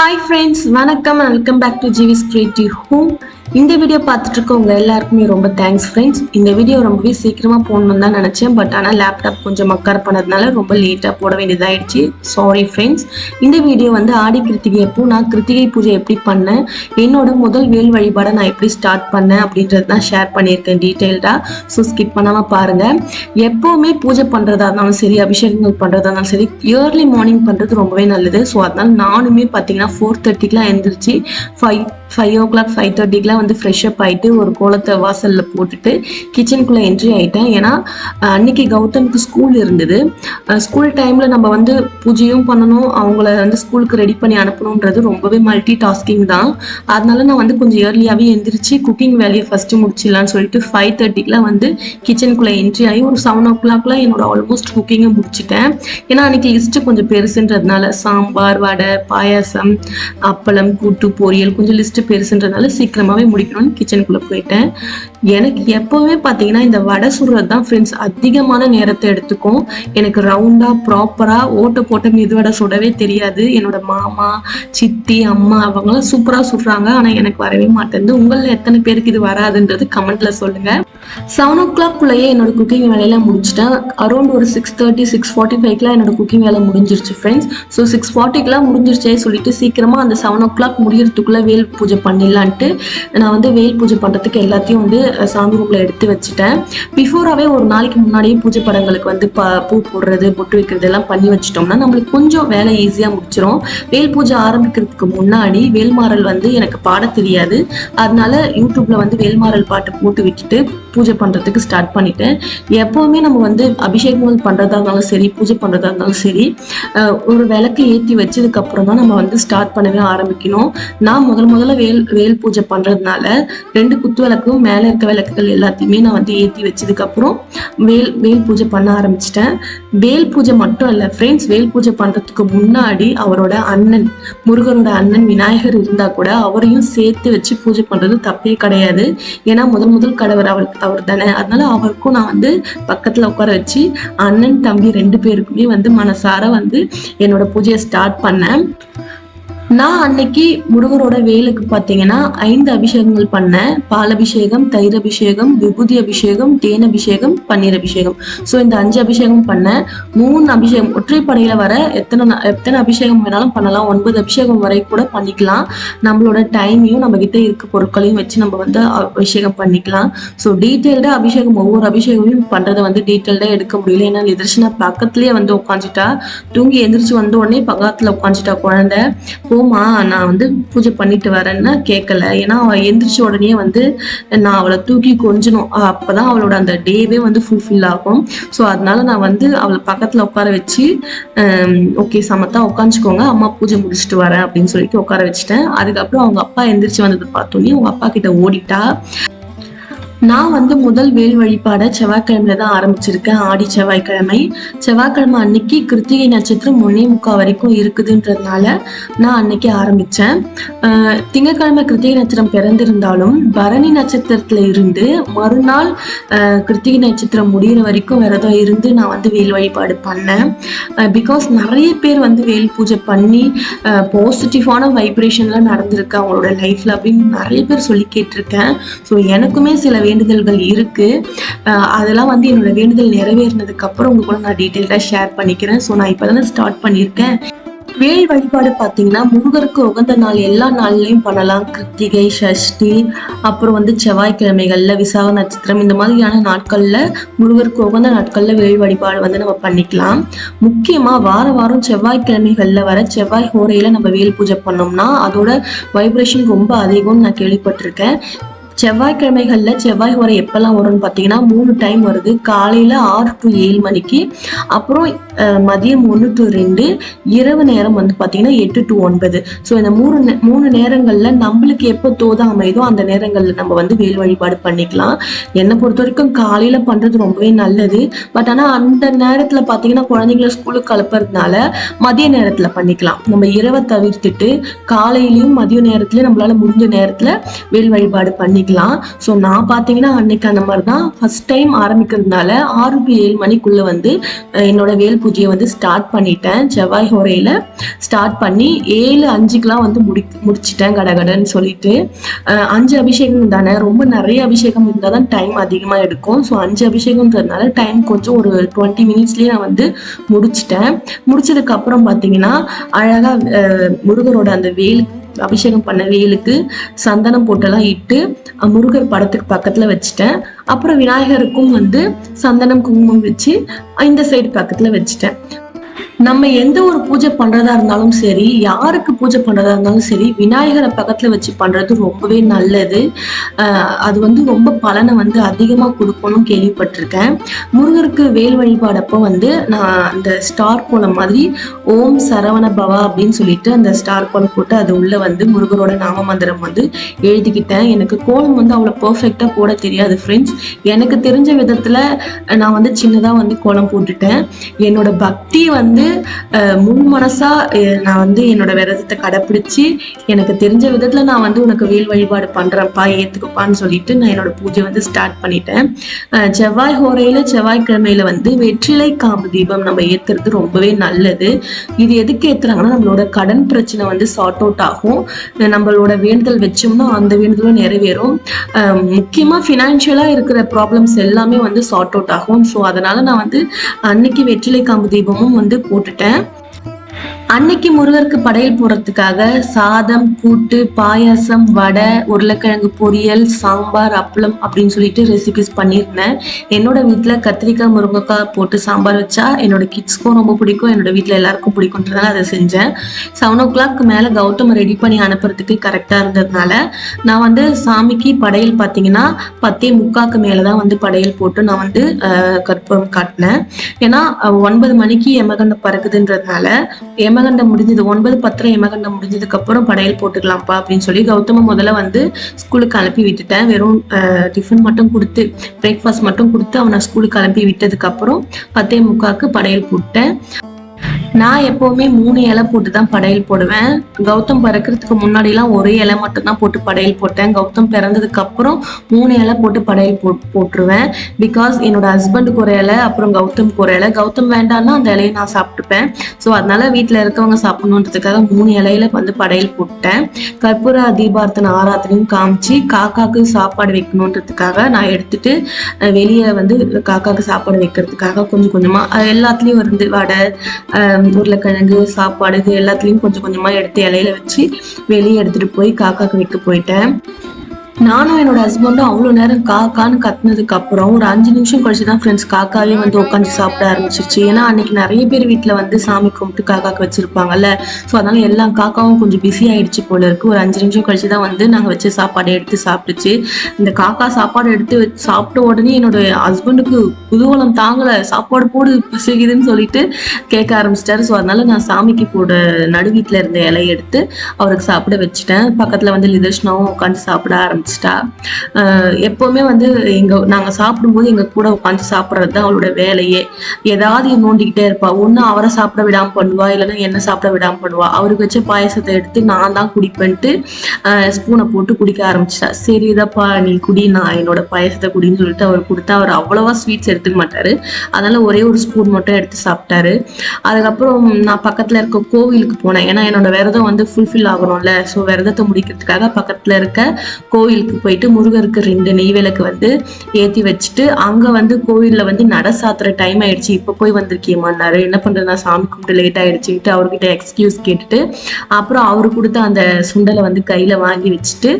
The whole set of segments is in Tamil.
ஹாய் ஃப்ரெண்ட்ஸ் வணக்கம் welcome back to GV's creative home இந்த வீடியோ பார்த்துட்டு இருக்கவங்க எல்லாருக்குமே ரொம்ப தேங்க்ஸ் ஃப்ரெண்ட்ஸ் இந்த வீடியோ ரொம்பவே சீக்கிரமாக போடணும்னு தான் நினச்சேன். பட் ஆனால் லேப்டாப் கொஞ்சம் மக்கார் பண்ணதுனால ரொம்ப லேட்டாக போட வேண்டியதாகிடுச்சு சாரி ஃப்ரெண்ட்ஸ் இந்த வீடியோ வந்து ஆடி கிருத்திகை அப்போ நான் கிருத்திகை பூஜை எப்படி பண்ணேன்? என்னோட முதல் வேல் வழிபாடை நான் எப்படி ஸ்டார்ட் பண்ணேன் அப்படின்றது தான் ஷேர் பண்ணியிருக்கேன் டீட்டெயில்டாக ஸோ ஸ்கிப் பண்ணாமல் பாருங்கள் எப்போவுமே பூஜை பண்ணுறதா இருந்தாலும் சரி அபிஷேகங்கள் பண்ணுறதா இருந்தாலும் சரி இயர்லி மார்னிங் பண்ணுறது ரொம்பவே நல்லது. ஸோ அதனால் நானுமே பார்த்தீங்கன்னா ஃபோர் தேர்ட்டிக்கெலாம் எழுந்திரிச்சு five five o'clock five தேர்ட்டிக்கெலாம் வந்து ஃப்ரெஷ் அப் ஆகிட்டு ஒரு கோலத்தை வாசலில் போட்டுட்டு கிச்சனுக்குள்ளே என்ட்ரி ஆகிட்டேன் ஏன்னா அன்னைக்கு கௌதமுக்கு ஸ்கூல் இருந்தது. ஸ்கூல் டைமில் நம்ம வந்து பூஜையும் பண்ணணும் அவங்கள வந்து ஸ்கூலுக்கு ரெடி பண்ணி அனுப்பணுன்றது ரொம்பவே மல்டி டாஸ்கிங் தான். அதனால நான் வந்து கொஞ்சம் ஏர்லியாகவே எந்திரிச்சு குக்கிங் வேலையை ஃபஸ்ட்டு முடிச்சிடலான்னு சொல்லிட்டு ஃபைவ் தேர்ட்டிக்கெலாம் வந்து கிச்சனுக்குள்ளே என்ட்ரி ஆகி ஒரு செவன் ஓ கிளாக்லாம் என்னோட ஆல்மோஸ்ட் குக்கிங்கை முடிச்சிட்டேன். ஏன்னா அன்னைக்கு லிஸ்ட்டு கொஞ்சம் பெருசுன்றதுனால சாம்பார் வடை பாயாசம் அப்பளம் கூட்டு பொரியல் கொஞ்சம் லிஸ்ட்டு பெருசுன்றனால சீக்கிரமாகவே முடிக்கணும்னு கிச்சனுக்குள்ளே போயிட்டேன். எனக்கு எப்போவுமே பார்த்தீங்கன்னா இந்த வடை சுடுறது தான் ஃப்ரெண்ட்ஸ் அதிகமான நேரத்தை எடுத்துக்கும். எனக்கு ரவுண்டாக ப்ராப்பராக ஓட்ட போட்ட மெதுவடை சுடவே தெரியாது. என்னோட மாமா சித்தி அம்மா அவங்களாம் சூப்பராக சுடுறாங்க. ஆனால் எனக்கு வரவே மாட்டேங்குது. உங்களில் எத்தனை பேருக்கு இது வராதுன்றது கமெண்ட்ல சொல்லுங்க. செவன் ஓ கிளாக்குள்ளேயே என்னோட குக்கிங் வேலையெல்லாம் முடிச்சிட்டேன். அரௌண்ட் ஒரு சிக்ஸ் தேர்ட்டி சிக்ஸ் ஃபார்ட்டி ஃபைவ்க்குலாம் என்னோட குக்கிங் வேலை முடிஞ்சிருச்சு ஃப்ரெண்ட்ஸ் ஸோ சிக்ஸ் ஃபார்ட்டிக்கெலாம் முடிஞ்சிருச்சே சொல்லிட்டு சீக்கிரமாக அந்த செவன் ஓ கிளாக் முடியறதுக்குள்ளே வேல் பூஜை பண்ணிடலான்ட்டு நான் வந்து வேல் பூஜை பண்ணுறதுக்கு எல்லாத்தையும் வந்து சாமி ரூமில் எடுத்து வச்சுட்டேன். பிஃபோராகவே ஒரு நாளைக்கு முன்னாடியே பூஜை படங்களுக்கு வந்து ப பூ போடுறது பொட்டு வைக்கிறது எல்லாம் பண்ணி வச்சிட்டோம்னா நம்மளுக்கு கொஞ்சம் வேலை ஈஸியாக முடிச்சிடும் வேல் பூஜை ஆரம்பிக்கிறதுக்கு முன்னாடி வேல்மாறல் வந்து எனக்கு பாட தெரியாது. அதனால யூடியூப்ல வந்து வேல்மாறல் பாட்டு போட்டு விட்டுட்டு பூஜை பண்ணுறதுக்கு ஸ்டார்ட் பண்ணிட்டேன். எப்போவுமே நம்ம வந்து அபிஷேகங்கள் பண்ணுறதா இருந்தாலும் சரி பூஜை பண்ணுறதா இருந்தாலும் சரி ஒரு விளக்கு ஏற்றி வச்சதுக்கப்புறம் தான் நம்ம வந்து ஸ்டார்ட் பண்ணவே ஆரம்பிக்கணும். நான் முதல் முதல்ல வேல் வேல் பூஜை பண்ணுறதுனால ரெண்டு குத்து விளக்கும் மேலே இருக்க விளக்குகள் எல்லாத்தையுமே நான் வந்து ஏற்றி வச்சதுக்கப்புறம் வேல் வேல் பூஜை பண்ண ஆரம்பிச்சிட்டேன். வேல் பூஜை மட்டும் இல்லை ஃப்ரெண்ட்ஸ் வேல் பூஜை பண்ணுறதுக்கு முன்னாடி அவரோட அண்ணன் முருகனோட அண்ணன் விநாயகர் இருந்தால் கூட அவரையும் சேர்த்து வச்சு பூஜை பண்ணுறது தப்பே கிடையாது. ஏன்னா முதல் முதல் கடவுள் அவருக்கு அவர் தானே அதனால அவருக்கும் நான் வந்து பக்கத்துல உட்கார வச்சு அண்ணன் தம்பி ரெண்டு பேருக்குமே வந்து மனசார வந்து என்னோட பூஜையை ஸ்டார்ட் பண்ணேன். நான் அன்னைக்கு முருகரோட வேலுக்கு பார்த்தீங்கன்னா ஐந்து அபிஷேகங்கள் பண்ணேன் பால் அபிஷேகம் தயிர் அபிஷேகம் விபூதி அபிஷேகம் தேன் அபிஷேகம் பன்னீர் அபிஷேகம் ஸோ இந்த அஞ்சு அபிஷேகம் பண்ணேன் மூணு அபிஷேகம் ஒற்றைப்படையில் வர எத்தனை எத்தனை அபிஷேகம் வேணாலும் பண்ணலாம். ஒன்பது அபிஷேகம் வரை கூட பண்ணிக்கலாம். நம்மளோட டைமையும் நம்ம கிட்ட இருக்க பொருட்களையும் வச்சு நம்ம வந்து அபிஷேகம் பண்ணிக்கலாம். ஸோ டீட்டெயில்டாக அபிஷேகம் ஒவ்வொரு அபிஷேகமும் பண்றதை வந்து டீட்டெயில்டாக எடுக்க முடியல. ஏன்னா நிதர்சனா பக்கத்துலயே வந்து உட்காந்துட்டா தூங்கி எந்திரிச்சு வந்த உடனே பக்கத்துல உட்காந்துட்டா குழந்தை. போமா நான் வந்து பூஜை பண்ணிட்டு வரேன்னா கேட்கல ஏன்னா அவள் எந்திரிச்ச உடனே வந்து நான் அவளை தூக்கி கொஞ்சணும். அப்போதான் அப்பதான் அவளோட அந்த டேவே வந்து ஃபுல்ஃபில் ஆகும். ஸோ அதனால நான் வந்து அவளை பக்கத்துல உட்கார வச்சு ஓகே சமத்தா உட்காந்துக்கோங்க. அம்மா பூஜை முடிச்சுட்டு வரேன் அப்படின்னு சொல்லிட்டு உட்கார வச்சுட்டேன். அதுக்கப்புறம் அவங்க அப்பா எந்திரிச்சு வந்ததை பார்த்தோன்னே அவங்க அப்பா கிட்ட ஓடிட்டா நான் வந்து முதல் வேல் வழிபாடை செவ்வாய்க்கிழமையில தான் ஆரம்பிச்சிருக்கேன். ஆடி செவ்வாய்க்கிழமை. செவ்வாய்க்கிழமை அன்னைக்கு கிருத்திகை நட்சத்திரம் ஒன்னே முக்கால் வரைக்கும் இருக்குதுன்றதுனால நான் அன்னைக்கு ஆரம்பிச்சேன். திங்கக்கிழமை கிருத்திகை நட்சத்திரம் பிறந்திருந்தாலும் பரணி நட்சத்திரத்துல இருந்து மறுநாள் கிருத்திகை நட்சத்திரம் முடிகிற வரைக்கும் விரதம் இருந்து நான் வந்து வேல் வழிபாடு பண்ணேன். பிகாஸ் நிறைய பேர் வந்து வேல் பூஜை பண்ணி பாசிட்டிவான வைப்ரேஷன்லாம் நடந்திருக்கு அவங்களோட லைஃப்ல அப்படின்னு நிறைய பேர் சொல்லி கேட்டிருக்கேன். ஸோ எனக்குமே சில வேண்டுதல்கள் இருக்கு. அதெல்லாம் வந்து என்னோட வேண்டுதல் நிறைவேறினதுக்கு அப்புறம் கூட நான் டீட்டெயில்டாக ஷேர் பண்ணிக்கிறேன். ஸோ நான் இப்போ தானே ஸ்டார்ட் பண்ணியிருக்கேன். வேல் வழிபாடு பார்த்தீங்கன்னா முருகருக்கு உகந்த நாள் எல்லா நாள்லையும் பண்ணலாம். கிருத்திகை சஷ்டி அப்புறம் வந்து செவ்வாய்க்கிழமைகளில் விசாக நட்சத்திரம் இந்த மாதிரியான நாட்களில் முருகருக்கு உகந்த நாட்களில் வேல் வழிபாடு வந்து நம்ம பண்ணிக்கலாம். முக்கியமாக வார வாரம் செவ்வாய்க்கிழமைகளில் வர செவ்வாய் ஹோரையில் நம்ம வேல் பூஜை பண்ணோம்னா அதோட வைப்ரேஷன் ரொம்ப அதிகம்னு நான் கேள்விப்பட்டிருக்கேன். செவ்வாய்க்கிழமைகளில் செவ்வாய் ஹோரை எப்போல்லாம் வரும்னு பார்த்தீங்கன்னா மூணு டைம் வருது. காலையில் ஆறு டு ஏழு மணிக்கு அப்புறம் மதியம் ஒன்று டு ரெண்டு இரவு நேரம் வந்து பார்த்தீங்கன்னா எட்டு டு ஒன்பது. ஸோ இந்த மூணு நே- மூணு நேரங்களில் நம்மளுக்கு எப்போ தோதா அமைதோ அந்த நேரங்களில் நம்ம வந்து வேல் வழிபாடு பண்ணிக்கலாம். என்னை பொறுத்த வரைக்கும் காலையில் பண்ணுறது ரொம்பவே நல்லது. பட் ஆனால் அந்த நேரத்தில் பார்த்தீங்கன்னா குழந்தைங்கள ஸ்கூலுக்கு கலப்புறதுனால மதிய நேரத்தில் பண்ணிக்கலாம். நம்ம இரவை தவிர்த்துட்டு காலையிலையும் மதிய நேரத்துலையும் நம்மளால முடிஞ்ச நேரத்தில் வேல் வழிபாடு பண்ணிக்கலாம். பண்ணிக்கலாம் ஸோ நான் பார்த்தீங்கன்னா அன்னைக்கு அந்த மாதிரி தான் ஃபர்ஸ்ட் டைம் ஆரம்பிக்கிறதுனால ஆறு டு ஏழு மணிக்குள்ளே வந்து என்னோட வேல் பூஜையை வந்து ஸ்டார்ட் பண்ணிட்டேன். செவ்வாய் ஹோரையில் ஸ்டார்ட் பண்ணி ஏழு அஞ்சுக்கெலாம் வந்து முடி முடிச்சிட்டேன் கடகடன்னு சொல்லிட்டு. அஞ்சு அபிஷேகம் தானே? ரொம்ப நிறைய அபிஷேகம் இருந்தால் தான் டைம் அதிகமாக எடுக்கும். ஸோ அஞ்சு அபிஷேகம்ன்றதுனால டைம் கொஞ்சம் ஒரு டுவெண்ட்டி மினிட்ஸ்லேயே நான் வந்து முடிச்சிட்டேன். முடிச்சதுக்கப்புறம் பார்த்தீங்கன்னா அழகாக முருகரோட அந்த வேல் அபிஷேகம் பண்ண வேலுக்கு சந்தனம் போட்டெல்லாம் இட்டு முருகர் படத்துக்கு பக்கத்துல வச்சுட்டேன். அப்புறம் விநாயகருக்கும் வந்து சந்தனம் குங்குமம் வச்சு இந்த சைடு பக்கத்துல வச்சுட்டேன். நம்ம எந்த ஒரு பூஜை பண்றதா இருந்தாலும் சரி யாருக்கு பூஜை பண்றதா இருந்தாலும் சரி விநாயகரை பக்கத்துல வச்சு பண்றது ரொம்பவே நல்லது. அது வந்து ரொம்ப பலனை வந்து அதிகமா கொடுக்கணும்னு கேள்விப்பட்டிருக்கேன். முருகருக்கு வேல் வழிபாடப்போ வந்து நான் அந்த ஸ்டார் கோலம் மாதிரி ஓம் சரவண பவா அப்படின்னு சொல்லிட்டு அந்த ஸ்டார் கோலம் போட்டு அது உள்ள வந்து முருகரோட நாம மந்திரம் வந்து எழுதிக்கிட்டேன். எனக்கு கோலம் வந்து அவ்வளோ பர்ஃபெக்டா போட தெரியாது ஃப்ரெண்ட்ஸ் எனக்கு தெரிஞ்ச விதத்துல நான் வந்து சின்னதா வந்து கோலம் போட்டுட்டேன். என்னோட பக்தி வந்து முன் மனசா நான் வந்து என்னோட விரதத்தை கடைப்பிடிச்சு எனக்கு தெரிஞ்ச விதத்துல நான் வந்து உனக்கு வேல் வழிபாடு பண்றப்பா ஏத்துக்குப்பான்னு சொல்லிட்டு நான் என்னோட பூஜை வந்து ஸ்டார்ட் பண்ணிட்டேன். செவ்வாய் ஹோரையில செவ்வாய்க்கிழமையில வந்து வெற்றிலை காம்பு தீபம் நம்ம ஏத்துறது ரொம்பவே நல்லது. இது எதுக்கு ஏத்துறாங்கன்னா நம்மளோட கடன் பிரச்சனை வந்து சார்ட் அவுட் ஆகும். நம்மளோட வேண்டுதல் வச்சோம்னா அந்த வேண்டுதலும் நிறைவேறும். முக்கியமா ஃபினான்ஷியலா இருக்கிற ப்ராப்ளம்ஸ் எல்லாமே வந்து சார்ட் அவுட் ஆகும். ஸோ அதனால நான் வந்து அன்னைக்கு வெற்றிலை காம்பு தீபமும் வந்து போட்டுட்டேன். அன்னைக்கு முருகருக்கு படையல் போடுறதுக்காக சாதம் கூட்டு பாயாசம் வடை உருளைக்கிழங்கு பொரியல் சாம்பார் அப்பளம் அப்படின்னு சொல்லிட்டு ரெசிபிஸ் பண்ணியிருந்தேன். என்னோட வீட்டில் கத்திரிக்காய் முருங்கைக்காய் போட்டு சாம்பார் வச்சா என்னோட கிட்ஸ்க்கும் ரொம்ப பிடிக்கும். என்னோட வீட்டில் எல்லாருக்கும் பிடிக்கும்ன்றதால அதை செஞ்சேன். செவன் ஓ கிளாக் மேலே கௌதம் ரெடி பண்ணி அனுப்புறதுக்கு கரெக்டாக இருந்ததுனால நான் வந்து சாமிக்கு படையல் பார்த்தீங்கன்னா பத்தே முக்காக்கு மேலே தான் வந்து படையல் போட்டு நான் வந்து கற்பூரம் காட்டினேன். ஏன்னா ஒன்பது மணிக்கு எமகண்டம் பறக்குதுன்றதுனால எமகண்டம் முடிஞ்சது. ஒன்பது பத்திர எமகண்டம் முடிஞ்சதுக்கு அப்புறம் படையல் போட்டுக்கலாம்ப்பா அப்படின்னு சொல்லி கௌதம முதல்ல வந்து ஸ்கூலுக்கு அனுப்பி விட்டுட்டேன். வெறும் டிஃபன் மட்டும் கொடுத்து பிரேக்ஃபாஸ்ட் மட்டும் கொடுத்து அவனை ஸ்கூலுக்கு அனுப்பி விட்டதுக்கு அப்புறம் பத்தே முக்காக்கு படையல் போட்டேன் நான் எப்பவுமே மூணு இலை போட்டு தான் படையல் போடுவேன். கௌதம் பிறக்கிறதுக்கு முன்னாடிலாம் ஒரே இலை மட்டும் தான் போட்டு படையல் போட்டேன். கௌதம் பிறந்ததுக்கு அப்புறம் மூணு இலை போட்டு படையல் போ போட்டுருவேன். பிகாஸ் என்னோட ஹஸ்பண்டுக்கு ஒரு இலை அப்புறம் கௌதம்க்கு ஒரு இலை. கௌதம் வேண்டாம்னா அந்த இலையை நான் சாப்பிட்டுப்பேன். ஸோ அதனால வீட்டில் இருக்கவங்க சாப்பிடணுன்றதுக்காக மூணு இலையில வந்து படையல் போட்டேன். கற்பூர தீபார்த்தனை ஆராத்தனையும் காமிச்சு காக்காக்கு சாப்பாடு வைக்கணுன்றதுக்காக நான் எடுத்துட்டு வெளியே வந்து காக்காக்கு சாப்பாடு வைக்கிறதுக்காக கொஞ்சம் கொஞ்சமாக எல்லாத்துலேயும் வந்து வடை உருளைக்கிழங்கு சாப்பாடு இது எல்லாத்துலயும் கொஞ்சம் கொஞ்சமா எடுத்து இலையில வச்சு வெளியே எடுத்துட்டு போய் காக்காக்கு வைக்க போயிட்டேன். நானும் என்னோட ஹஸ்பண்டும் அவ்வளோ நேரம் காக்கான்னு கத்துனதுக்கு அப்புறம் ஒரு அஞ்சு நிமிஷம் கழிச்சு தான் ஃப்ரெண்ட்ஸ் காக்காவே வந்து உட்காந்து சாப்பிட ஆரம்பிச்சிருச்சு. ஏன்னா அன்னைக்கு நிறைய பேர் வீட்டில் வந்து சாமி கும்பிட்டு காக்காக்கு வச்சிருப்பாங்கல்ல. ஸோ அதனால எல்லா காக்காவும் கொஞ்சம் பிஸி ஆயிடுச்சு போல இருக்கு. ஒரு அஞ்சு நிமிஷம் கழிச்சு தான் வந்து நாங்கள் வச்ச சாப்பாடு எடுத்து சாப்பிட்டுச்சு. இந்த காக்கா சாப்பாடு எடுத்து வச்சு சாப்பிட்ட உடனே என்னோட ஹஸ்பண்டுக்கு குதூகலம் தாங்கலை. சாப்பாடு போடு பசிக்குதுன்னு சொல்லிட்டு கேட்க ஆரம்பிச்சிட்டாரு. ஸோ அதனால நான் சாமிக்கு போட நடு வீட்டில் இருந்த இலையை எடுத்து அவருக்கு சாப்பிட வச்சுட்டேன். பக்கத்தில் வந்து லிதர்ஷ்னாவும் உட்காந்து சாப்பிட ஆரம்பிச்சு ஆஹ் எப்போவுமே வந்து எங்க நாங்கள் சாப்பிடும்போது எங்க கூட உட்காந்து சாப்பிட்றது தான் அவளோட வேலையே. ஏதாவது நோண்டிக்கிட்டே இருப்பா. ஒன்று அவரை சாப்பிட விடாமல் பண்ணுவா இல்லைன்னா என்ன சாப்பிட விடாமல் பண்ணுவா. அவருக்கு வச்ச பாயசத்தை எடுத்து நான் தான் குடிப்பேன்ட்டு ஸ்பூனை போட்டு குடிக்க ஆரம்பிச்சிட்டா சரி இதப்பா நீ குடி நான் என்னோட பாயசத்தை குடின்னு சொல்லிட்டு அவர் கொடுத்தா அவர் அவ்வளோவா ஸ்வீட்ஸ் எடுத்துக்க மாட்டாரு. அதனால ஒரே ஒரு ஸ்பூன் மட்டும் எடுத்து சாப்பிட்டாரு. அதுக்கப்புறம் நான் பக்கத்தில் இருக்க கோவிலுக்கு போனேன். ஏன்னா என்னோட விரதம் வந்து ஃபுல்ஃபில் ஆகணும்ல. ஸோ விரதத்தை முடிக்கிறதுக்காக பக்கத்தில் இருக்க கோவிலுக்கு போயிட்டு முருகருக்கு ரெண்டு நெய் விளக்கு வந்து ஏற்றி வச்சுட்டு அங்கே வந்து கோவிலில் வந்து நட சாத்துற டைம் ஆயிடுச்சு. இப்போ போய் வந்திருக்கியம்மான்னாரு என்ன பண்றது நான் சாமி கும்பிட்டு லேட் ஆயிடுச்சுட்டு அவர்கிட்ட எக்ஸ்கியூஸ் கேட்டுட்டு அப்புறம் அவர் கொடுத்த அந்த சுண்டலை வந்து கையில் வாங்கி வச்சுட்டு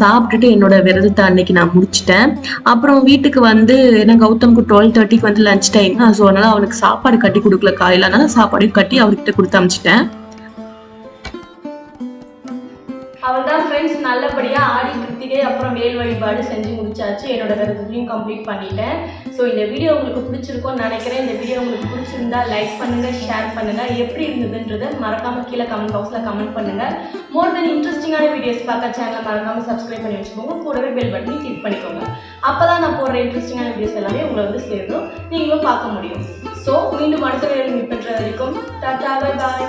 சாப்பிட்டுட்டு என்னோட விரதத்தை அன்னைக்கு நான் முடிச்சிட்டேன். அப்புறம் வீட்டுக்கு வந்து ஏன்னா கௌதம்க்கு டுவெல் தேர்ட்டிக்கு வந்து லஞ்ச் டைம் ஸோ அதனால் அவனுக்கு சாப்பாடு கட்டி கொடுக்கல காலையில். அதனால சாப்பாடையும் கட்டி அவர்கிட்ட கொடுத்து அமிச்சிட்டேன். அவள் தான் ஃப்ரெண்ட்ஸ் நல்லபடியாக ஆடிட்டு கிருத்திகை அப்புறம் வேல் வழிபாடு செஞ்சு முடிச்சாச்சு. என்னோட விரதத்தையும் கம்ப்ளீட் பண்ணிட்டேன். ஸோ இந்த வீடியோ உங்களுக்கு பிடிச்சிருக்கும்னு நினைக்கிறேன். இந்த வீடியோ உங்களுக்கு பிடிச்சிருந்தா லைக் பண்ணுங்க ஷேர் பண்ணுங்க. எப்படி இருந்ததுன்றதை மறக்காமல் கீழே கமெண்ட் பாக்ஸில் கமெண்ட் பண்ணுங்க. மோர் தென் இன்ட்ரெஸ்டிங்கான வீடியோஸ் பார்க்க சேனலை மறக்காமல் சப்ஸ்கிரைப் பண்ணி வச்சுக்கோங்க. கூடவே பெல் பட்டனை கிளிக் பண்ணிக்கோங்க. அப்போ தான் நான் போடுற இன்ட்ரெஸ்டிங்கான வீடியோஸ் எல்லாமே உங்களை வந்து சேரும். நீங்களும் பார்க்க முடியும். ஸோ மீண்டும் அடுத்த வேலை மீட் பண்ணுற வரைக்கும் டாட்டா பை பாய்